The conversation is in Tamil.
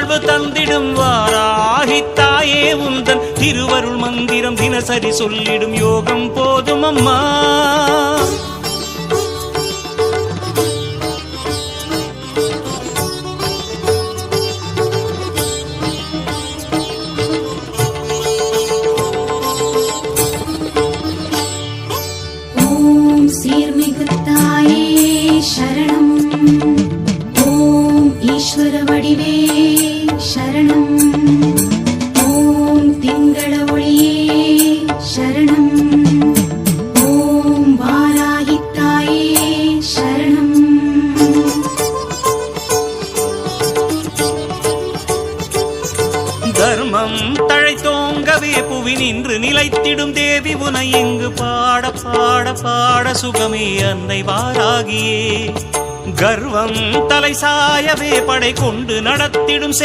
வாழ்வு தந்திடும் வாராகித்தாயே உந்தன் திருவருள் மந்திரம் தினசரி சொல்லிடும் யோகம் போதும் அம்மா. சீர்மிகு தாயே சரணம். ஈஸ்வர வடிவே சரணம். ஓம் திங்கள ஒளியே சரணம். ஓம் வாராகித்தாயே சரணம். தர்மம் தழைத்தோங்கவே புவி நின்று நிலைத்திடும் தேவி உனை இங்கு பாட பாட பாட சுகமே அன்னை வாராகியே. கர்வம் தலை சாயவே படை கொண்டு நடத்திடும்